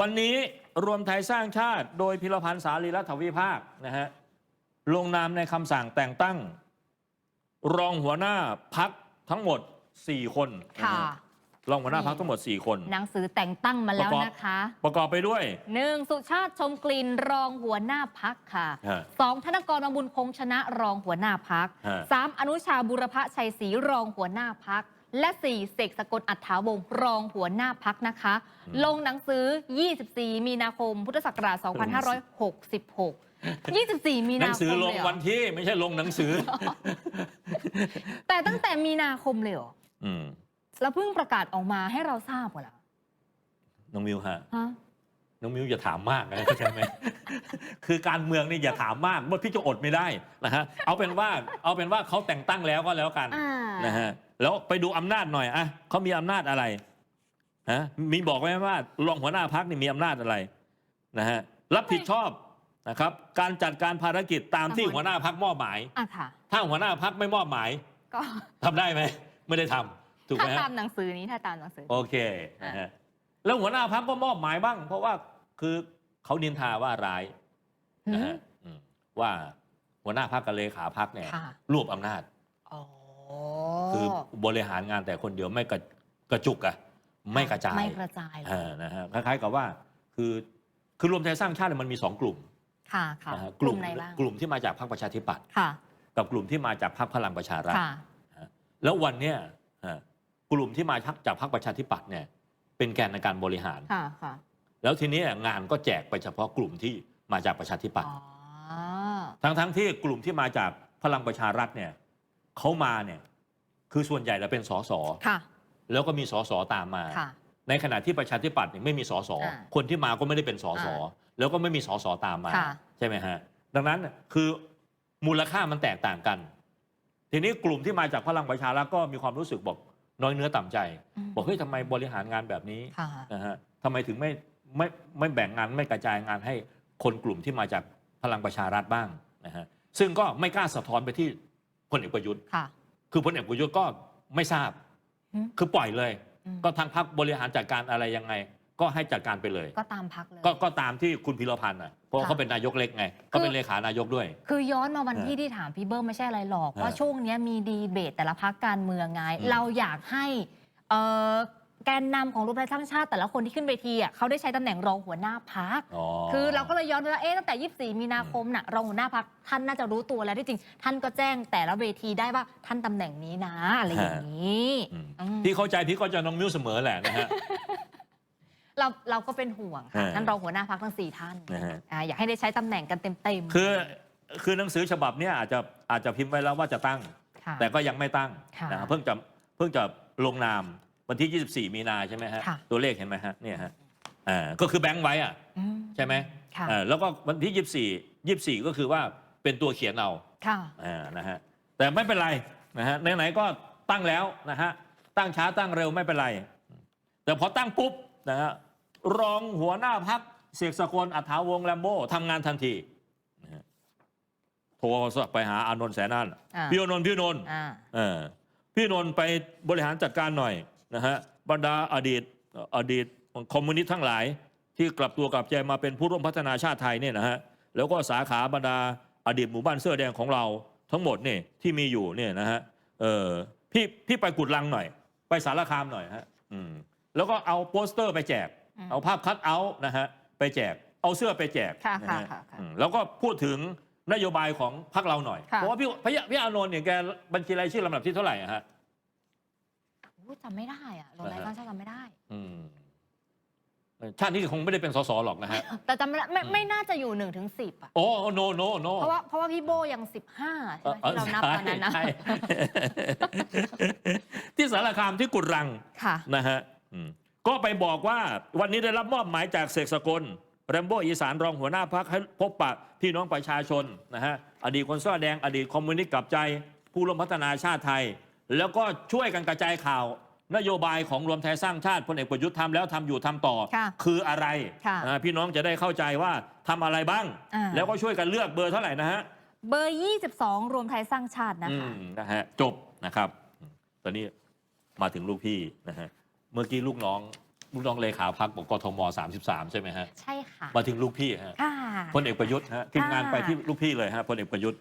วันนี้รวมไทยสร้างชาติ โดยพิรพันธ์สารีรัฐวิภาคนะฮะลงนามในคำสั่งแต่งตั้ง รองหัวหน้าพักทั้งหมด 4 คนนะค่ะฮะรองหัวหน้าพักทั้งหมด 4 คนหนังสือแต่งตั้งมาแล้วประกอบนะคะ ประกอบไปด้วยหนึ่งสุชาติชมกลิ่นรองหัวหน้าพักค่ะฮะสองธนกรบำบุญคงชนะรองหัวหน้าพักฮะสามอนุชาบุรพชัยศรีรองหัวหน้าพัก และสี่เสกสกลอัฏฐาวงศ์รองหัวหน้าพักนะคะ ลงหนังสือ 24 มีนาคม พุทธศักราช 2566 24 มีหนันางคสือมลเลงยเหรวัอนที่ไม่ใช่ลงหนังสือ แต่ตั้งแต่มีนาคมเลยเหรออืมแล้วเพิ่งประกาศออกมาให้เราทราบหมดแล้วน้องมิวฮะ ฮะ น้องมิวอย่าถามมากนะเข้าใจไหม คือการเมืองนี่อย่าถามมากว่าพี่จะอดไม่ได้นะฮะ เอาเป็นว่า เอาเป็นว่าเขาแต่งตั้งแล้วก็แล้วกัน อ่า นะฮะแล้วไปดูอำนาจหน่อยอะเขามีอำนาจอะไรฮะมีบอกไว้ไหมว่ารองหัวหน้าพักนี่มีอำนาจอะไรนะฮะรับผิดชอบนะครับ การจัดการภารกิจตามที่หัวหน้าพักมอบหมายอะค่ะถ้าหัวหน้าพักไม่มอบหมาย ก็ทำได้ไหมไม่ได้ทำถูกถ้าไหมฮะตามหนังสือนี้ถ้าตามหนังสือโอเคนะฮะแล้วหัวหน้าพักก็มอบหมายบ้าง เพราะว่าคือเขานินทาว่าร้ายนะฮะอืมว่าหัวหน้าพักกับเลขาพักเนี่ยค่ะรวบอำนาจอ๋อ คือบริหารงานแต่คนเดียวไม่กระกระจุกอะไม่กระจายไม่กระจายเลยอ่านะฮะคล้ายๆกับว่าคือคือรวมไทยสร้างชาติเนี่ยมันมีสองกลุ่มค่ะค่ะนะฮะกลุ่มไหนบ้างกลุ่มที่มาจากพรรคประชาธิปัตย์ค่ะ กับกลุ่มที่มาจากพรรคพลังประชารัฐค่ะ แล้ววันเนี้ยฮะกลุ่มที่มาจากพรรคประชาธิปัตย์เนี่ยเป็นแกนในการบริหาร ค่ะค่ะแล้วทีนี้งานก็แจกไปเฉพาะกลุ่มที่มาจากประชาธิปัตอ๋ย์อ ทั้งๆที่กลุ่มที่มาจากพลังประชารัฐเนี่ย เขามาเนี่ยคือส่วนใหญ่เราเป็นสสค่ะ แล้วก็มีสสตามมา ค่ะ ในขณะที่ประชาธิปัตย์เนี่ยไม่มีสสอ่าคนที่มาก็ไม่ได้เป็นสสอ่าแล้วก็ไม่มีสสตามมา ค่ะ ใช่ไหมฮะ ดังนั้นคือมูลค่ามันแตกต่างกัน ทีนี้กลุ่มที่มาจากพลังประชารัฐก็มีความรู้สึกบอกน้อยเนื้อต่ำใจ มบอกเฮ้ยทำไมบริหารงานแบบนี้ค่ะ นะฮะทำไมถึงไม่ไม่ไม่แบ่งงานไม่กระจายงานให้คนกลุ่มที่มาจากพลังประชารัฐบ้างนะฮะซึ่งก็ไม่กล้าสะท้อนไปที่ พลเอกประยุทธ์ค่ะ คือพลเอกประยุทธ์ก็ไม่ทราบ อืม คือปล่อยเลย อืมก็ทางพรรคบริหารจัดการอะไรยังไง ก็ให้จัดการไปเลย ก็ตามพักเลย ก็ก็ตามที่คุณพิรพันธ์อะเพราะว่าค่ะเขาเป็นนายกเล็กไงเขาเป็นเลขานายกด้วย คือย้อนมาวันเออที่ที่ถามพี่เบิ้มไม่ใช่อะไรหรอก เออว่าช่วงเนี้ยมีดีเบตแต่ละพักการเมืองไง อืม เราอยากให้เอ่อแก นนำของรูปไทยสร้างชาติแต่ละคนที่ขึ้นเวทีอะเขาได้ใช้ตำแหน่งรองหัวหน้าพักอ๋อคือเราก็เลยย้อนไปว่าเอ๊ะตั้งแต่ 24 มีนาคมน่ะรองหัวหน้าพักท่านน่าจะรู้ตัวแล้วที่จริง ท่านก็แจ้งแต่ละเวทีได้ว่าท่านตำแหน่งนี้นะอะไรอย่างนี้อืมอืมพี่เข้าใจพี่ก็จะน้องมิ้วเสมอแหละนะฮะเราเราก็เป็นห่วงค่ะเออท่านรองหัวหน้าพักทั้งสี่ท่านนะฮะอ่าอยากให้ได้ใช้ตำแหน่งกันเต็มๆคือคือหนังสือฉบับเนี้ยอาจจะอาจจะพิมพ์ไว้แล้วว่าจะตั้งค่ะแต่ก็ยังไม่ตั้งค่ะนะฮะเพิ่งจะเพิ่งจะลงนาม วันที่ 24 มีนาใช่ไหมฮะ ค่ะ ตัวเลขเห็นไหมฮะเนี่ยฮะอ่าก็คือแบงค์ไว้อะอืม ใช่ไหมค่ะ อ่าแล้วก็วันที่ 24 24 ก็คือว่าเป็นตัวเขียนเอา ค่ะ อ่านะฮะแต่ไม่เป็นไรนะฮะไหนๆก็ตั้งแล้วนะฮะตั้งช้าตั้งเร็วไม่เป็นไร แต่พอตั้งปุ๊บนะฮะรองหัวหน้าพักเสกสกลอัฐาวงศ์แลมโบ้ทำงานทันทีนะฮะโทรศัพท์ไปหาอานนท์แสนนั่นอ่า พี่อานนท์พี่อานนท์อ่าเออพี่นนท์ไปบริหารจัดการหน่อย นะฮะบรรดาอดีตอดีตคอมมิวนิสต์ทั้งหลาย ที่กลับตัวกลับใจมาเป็นผู้ร่วมพัฒนาชาติไทยเนี่ยนะฮะแล้วก็สาขาบรรดาอดีตหมู่บ้านเสื้อแดงของเราทั้งหมดเนี่ยที่มีอยู่เนี่ยนะฮะเออพี่พี่ไปกุดลังหน่อย ไปสารคามหน่อยฮะอืมแล้วก็เอาโปสเตอร์ไปแจกอืมเอาภาพคัดเอาท์นะฮะไปแจก เอาเสื้อไปแจกค่ะนะค่ะฮะค่ะค่ะอืมแล้วก็พูดถึงนโยบายของพรรคเราหน่อยค่ะเพราะว่าพี่พี่พี่อานนท์เนี่ยแกบัญชีรายชื่อลำดับที่เท่าไหร่อะฮะโอ้จำไม่ได้อะโรงแรมนะฮะบ้านชาติจำไม่ได้ อืมชาตินี้คงไม่ได้เป็นสสหรอกนะฮะ แต่จำไม่ได้ไม่อืมไม่น่าจะอยู่หนึ่งถึงสิบอะโอ้โนโนโนเพราะว่าเพราะว่าพี่โบยังสิบห้าใช่ไหมที่เรานับตอนนั้นนะ ใช่ที่สารคามที่กุดรังค่ะนะฮะอืมก็ไปบอกว่าวันนี้ได้รับมอบหมายจากเสกสกลแรมโบ้อีสานรองหัวหน้าพักให้พบปะพี่น้องประชาชนนะฮะอดีตคนเสื้อแดงอดีตคอมมิวนิสต์กลับใจ ผู้ร่วมพัฒนาชาติไทย แล้วก็ช่วยกันกระจายข่าว นโยบายของรวมไทยสร้างชาติพลเอกประยุทธ์ทำแล้วทำอยู่ทำต่อ ค่ะคืออะไรค่ะอ่าพี่น้องจะได้เข้าใจว่าทำอะไรบ้าง อ่า แล้วก็ช่วยกันเลือกเบอร์เท่าไหร่นะฮะเบอร์ 22 รวมไทยสร้างชาตินะอืคะ มนะฮะจบนะครับอืมตอนนี้มาถึงลูกพี่นะฮะเมื่อกี้ลูกน้องลูกน้องเลขาพักบอกกทม33 ใช่ไหมฮะใช่ค่ะมาถึงลูกพี่ฮะค่ะ พลเอกประยุทธ์ฮะทีมงานค่ะไปที่ลูกพี่เลยฮะพลเอกประยุทธ์